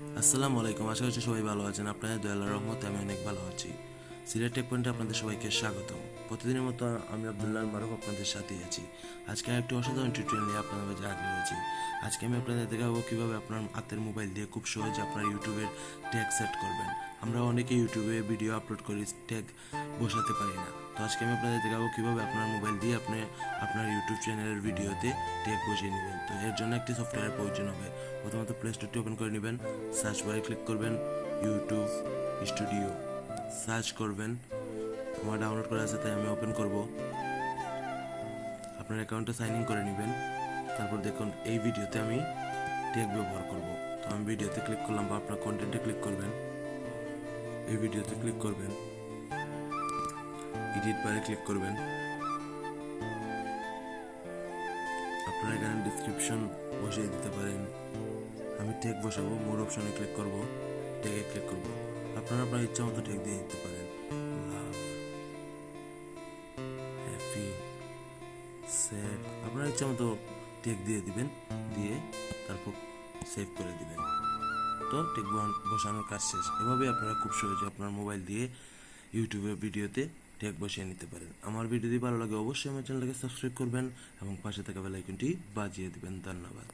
আসসালামু আলাইকুম আশা করছি সবাই ভালো আছেন। আপনাদের দয়াল রহমতে আমি অনেক ভালো আছি। সিলেট পয়েন্টে আপনাদের সবাইকে স্বাগতম। প্রতিদিনের মতো আমি আবদুল্লাহ মারুফ আপনাদের সাথেই আছি। আজকে একটি অসাধারণ টিউটোরিয়াল নিয়ে আপনাদের মাঝে হাজির হয়েছি। আজকে আমি আপনাদের দেখাবো কীভাবে আপনার হাতের মোবাইল দিয়ে খুব সহজে আপনার ইউটিউবের ট্যাগ সেট করবেন। আমরা অনেকে ইউটিউবে ভিডিও আপলোড করি ট্যাগ বসাতে পারি না। তো আজকে আমি আপনাদের দেখাবো কীভাবে আপনার মোবাইল দিয়ে আপনি আপনার ইউটিউব চ্যানেলের ভিডিওতে ট্যাগ বসিয়ে নেবেন। তো এর জন্য একটি সফটওয়্যার প্রয়োজন হবে। প্রথমত প্লে স্টোরটি ওপেন করে নেবেন। সার্চ বারে ক্লিক করবেন ইউটিউব স্টুডিও সার্চ করবেন। আমার ডাউনলোড করা আছে, তাই আমি ওপেন করব। আপনার অ্যাকাউন্টে সাইন ইন করে নেবেন। তারপর দেখুন, এই ভিডিওতে আমি ট্যাগ ব্যবহার করব। তো আমি ভিডিওতে ক্লিক করলাম বা আপনার কন্টেন্টে ক্লিক করবেন। এই ভিডিওতে ক্লিক করবেন। এডিট বারে ক্লিক করবেন। আপনারা এখানে ডিসক্রিপশন বসিয়ে দিতে পারেন। আমি ট্যাগ বসাবো মোর অপশনে ক্লিক করব। ট্যাগে ক্লিক করব। আপনারা আপনার ইচ্ছা মতো ট্যাগ দিয়ে দিতে পারেন। স্যাড আপনার ইচ্ছা মতো ট্যাগ দিয়ে দিবেন, দিয়ে তারপর সেভ করে দিবেন। তো টেক বসানোর কাজ শেষ। এভাবে আপনারা খুব সহজে আপনার মোবাইল দিয়ে ইউটিউবে ভিডিওতে ট্যাগ বসিয়ে নিতে পারেন। আমার ভিডিও যদি ভালো লাগে, অবশ্যই আমার চ্যানেলটাকে সাবস্ক্রাইব করবেন এবং পাশে থাকা বেল আইকনটি বাজিয়ে দিবেন। ধন্যবাদ।